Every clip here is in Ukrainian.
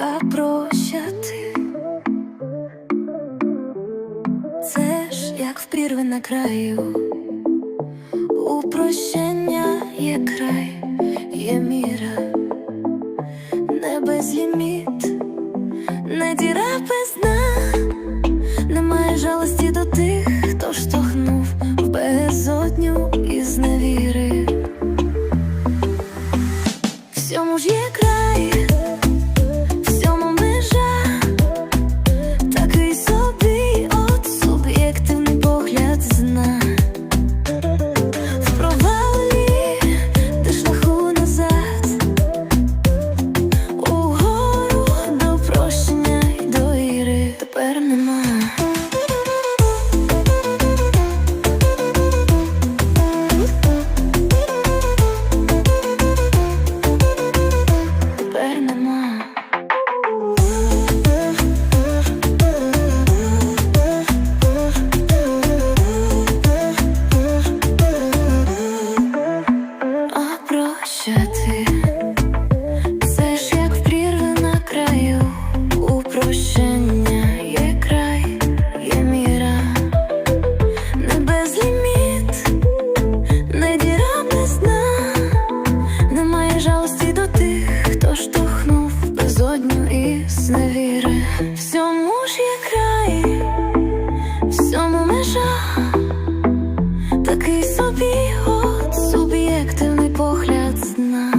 а прощати. Це ж як в прірви на краю, у прощення є край, є міра, не безліміт, не діра без дна, немає жалості до тих, хто штовхнув в безодню із невіри. Всьому ж є край, Такий собі от суб'єктивний погляд зна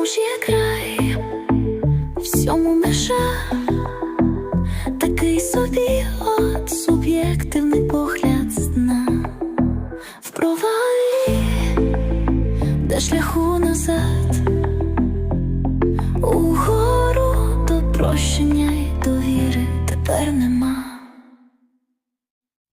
Всьому ж є край, всьому межа, такий собі от суб'єктивний погляд зна в провалі, де шляху назад, угору до прощення й довіри тепер нема.